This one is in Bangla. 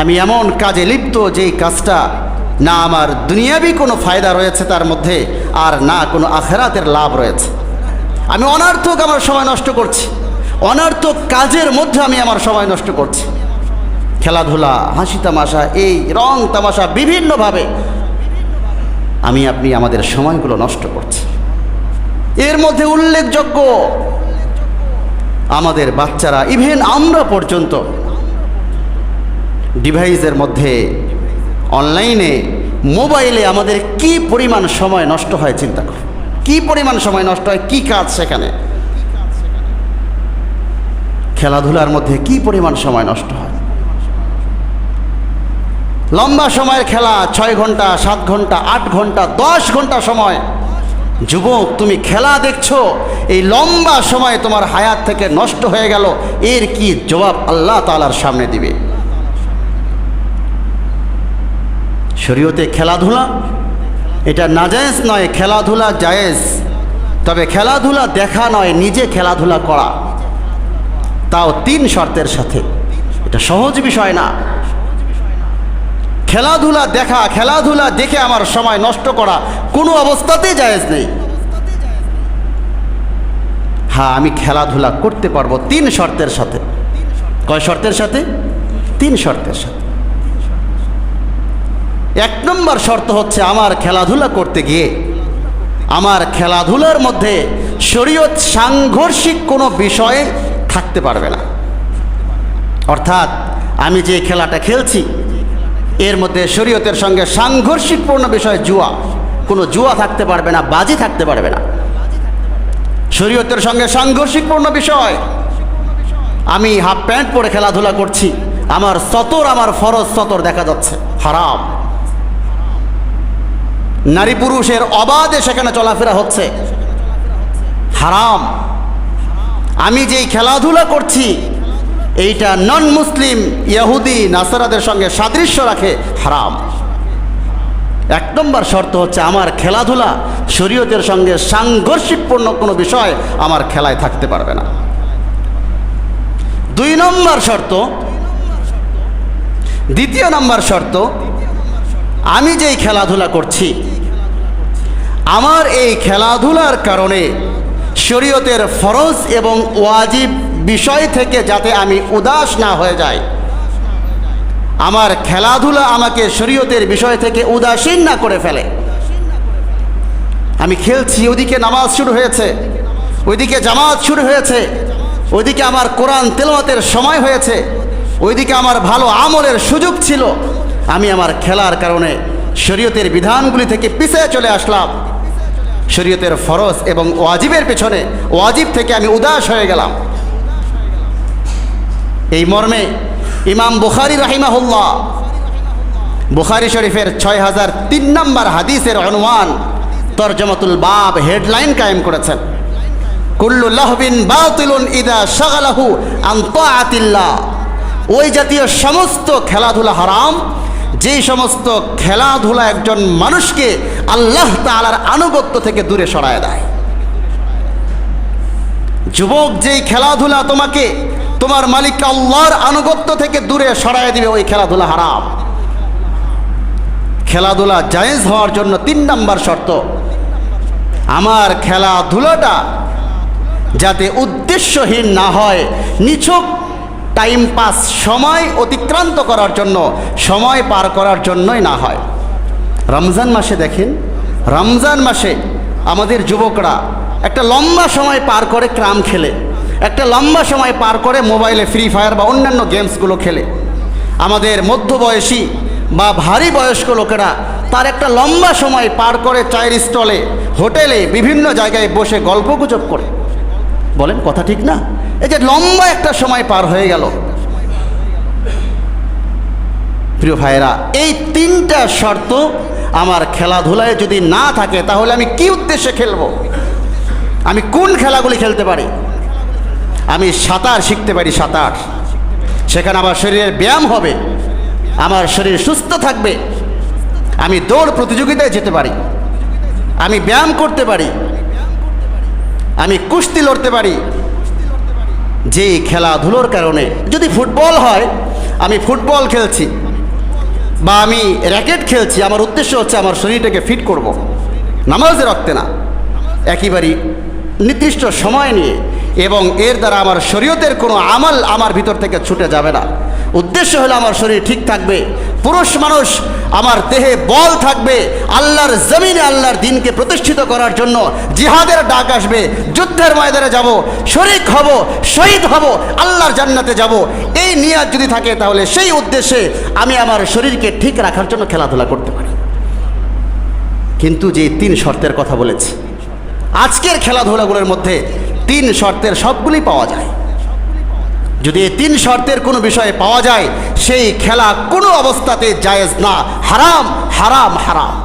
আমি এমন কাজে লিপ্ত যেই কাজটা না আমার দুনিয়াবি কোনো ফায়দা রয়েছে তার মধ্যে আর না কোনো আখেরাতের লাভ রয়েছে। আমি অনার্থক আমার সময় নষ্ট করছি। অনার্থক কাজের মধ্যে আমি আমার সময় নষ্ট করছি। খেলাধুলা, হাসি তামাশা, এই রং তামাশা বিভিন্নভাবে আমি, আপনি আমাদের সময়গুলো নষ্ট করছি। এর মধ্যে উল্লেখযোগ্য আমাদের বাচ্চারা ইভেন আমরা পর্যন্ত ডিভাইসের মধ্যে অনলাইনে, মোবাইলে আমাদের কি পরিমাণ সময় নষ্ট হয় চিন্তা করো। কি পরিমাণ সময় নষ্ট হয়, কি কাজ সেখানে? খেলাধুলার মধ্যে কি পরিমাণ সময় নষ্ট হয়? লম্বা সময়ের খেলা, ছয় ঘণ্টা, সাত ঘণ্টা, আট ঘণ্টা, দশ ঘণ্টা সময়। যুবক, তুমি খেলা দেখছ, এই লম্বা সময় তোমার হায়াত থেকে নষ্ট হয়ে গেল, এর কি জবাব আল্লাহ তালার সামনে দিবে? শরীয়তে খেলাধুলা, এটা নাজায়েজ নয়, খেলাধুলা জায়েজ। তবে খেলাধুলা দেখা নয়, নিজে খেলাধুলা করা। তাও তিন শর্তের সাথে। এটা সহজ বিষয় না। খেলাধুলা দেখা, খেলাধুলা দেখে আমার সময় নষ্ট করা কোনো অবস্থাতেই জায়েজ নেই। হ্যাঁ আমি খেলাধুলা করতে পারব তিন শর্তের সাথে। কয় শর্তের সাথে? তিন শর্তের সাথে। এক নম্বর শর্ত হচ্ছে আমার খেলাধুলা করতে গিয়ে। আমার খেলাধুলার মধ্যে শরীয়ত সাংঘর্ষিক কোনো বিষয়ে থাকতে পারবে না। অর্থাৎ আমি যে খেলাটা খেলছি, এর মধ্যে শরীয়তের সঙ্গে সাংঘর্ষিকপূর্ণ বিষয় জুয়া। কোনো জুয়া থাকতে পারবে না, বাজি থাকতে পারবে না। শরীয়তের সঙ্গে সাংঘর্ষিকপূর্ণ বিষয়। আমি হাফ প্যান্ট পরে খেলাধুলা করছি, আমার সতর, আমার ফরজ সতর দেখা যাচ্ছে, হারাম। নারী পুরুষের অবাধে সেখানে চলাফেরা হচ্ছে। হারাম। আমি যেই খেলাধুলা করছি, এইটা নন মুসলিম ইয়াহুদি নাসারাদের সঙ্গে সাদৃশ্য রাখে হারাম। এক নম্বর শর্ত হচ্ছে আমার খেলাধুলা শরীয়তের সঙ্গে সাংঘর্ষিকপূর্ণ কোনো বিষয় আমার খেলায় থাকতে পারবে না। দুই নম্বর শর্ত, দ্বিতীয় নম্বর শর্ত, আমি যেই খেলাধুলা করছি আমার এই খেলাধুলার কারণে শরীয়তের ফরজ এবং ওয়াজিব বিষয় থেকে যাতে আমি উদাস না হয়ে যাই। আমার খেলাধুলা আমাকে শরীয়তের বিষয় থেকে উদাসীন না করে ফেলে। আমি খেলছি ওদিকে নামাজ শুরু হয়েছে, ওইদিকে জামাত শুরু হয়েছে, ওইদিকে আমার কোরআন তেলওয়াতের সময় হয়েছে, ওইদিকে আমার ভালো আমলের সুযোগ ছিল। আমি আমার খেলার কারণে শরীয়তের বিধানগুলি থেকে পিছিয়ে চলে আসলাম। শরীয়তের ফরজ এবং ওয়াজিবের পেছনে, ওয়াজিব থেকে আমি উদাস হয়ে গেলাম। এই মর্মে ইমাম বুখারি রাহিমাহুল্লাহ, বুখারি শরীফের ছয় হাজার তিন নম্বর হাদিসের অনুমান, তর্জমাতুল বাব হেডলাইন কায়েম করেছেন। কুল্লু কুল্লুল্লাহবিন বাতিলুন ইদা শাগালাহু আন তাআতিল্লাহ। ওই জাতীয় সমস্ত খেলাধুলা হারাম যেই সমস্ত খেলাধুলা একজন মানুষকে আল্লাহ তাআলার আনুগত্য থেকে দূরে সরায় দেয়। যুবক যেই খেলাধুলা তোমাকে, তোমার মালিক আল্লাহর আনুগত্য থেকে দূরে সরায় দিবে, ওই খেলাধুলা হারাম। খেলাধুলা জায়েজ হওয়ার জন্য তিন নাম্বার শর্ত, আমার খেলাধুলাটা যাতে উদ্দেশ্যহীন না হয়, নিছক টাইম পাস সময় অতিক্রান্ত করার জন্য, সময় পার করার জন্যই না হয়। রমজান মাসে দেখেন, রমজান মাসে আমাদের যুবকরা একটা লম্বা সময় পার করে ক্রাম খেলে, একটা লম্বা সময় পার করে মোবাইলে ফ্রি ফায়ার বা অন্যান্য গেমসগুলো খেলে। আমাদের মধ্যবয়সী বা ভারী বয়স্ক লোকেরা তার একটা লম্বা সময় পার করে চায়ের স্টলে, হোটেলে, বিভিন্ন জায়গায় বসে গল্পগুজব করে। বলেন, কথা ঠিক না? এই যে লম্বা একটা সময় পার হয়ে গেল। প্রিয় ভাইয়েরা, এই তিনটা শর্ত আমার খেলাধুলায় যদি না থাকে, তাহলে আমি কি উদ্দেশ্যে খেলব? আমি কোন খেলাগুলি খেলতে পারি? আমি সাঁতার শিখতে পারি, সাঁতার। সেখানে আমার শরীরের ব্যায়াম হবে, আমার শরীর সুস্থ থাকবে, আমি দৌড় প্রতিযোগিতায় যেতে পারি, আমি ব্যায়াম করতে পারি আমি কুস্তি লড়তে পারি যে খেলাধুলোর কারণে যদি ফুটবল হয়, আমি ফুটবল খেলছি বা আমি র্যাকেট খেলছি, আমার উদ্দেশ্য হচ্ছে আমার শরীরটাকে ফিট করব। নামাজের রক্তে না, একেবারেই নির্দিষ্ট সময় নিয়ে এবং এর দ্বারা আমার শরীয়তের কোনো আমাল আমার ভিতর থেকে ছুটে যাবে না উদ্দেশ্য হলো আমার শরীর ঠিক থাকবে পুরুষ মানুষ, আমার দেহে বল থাকবে আল্লাহর জমিনে আল্লাহর দিনকে প্রতিষ্ঠিত করার জন্য। জিহাদের ডাক আসবে, যুদ্ধের ময়দানে যাব, শরিক হব, শহীদ হব, আল্লাহর জান্নাতে যাব। এই নিয়াজ যদি থাকে তাহলে সেই উদ্দেশ্যে আমি আমার শরীরকে ঠিক রাখার জন্য খেলাধুলা করতে পারি। কিন্তু যে তিন শর্তের কথা বলেছি, আজকের খেলাধুলাগুলোর মধ্যে তিন শর্তের সবগুলি পাওয়া যায়। যদি এই তিন শর্তের কোনো বিষয়ে পাওয়া যায়, সেই খেলা কোনো অবস্থাতে জায়েজ না। হারাম হারাম হারাম।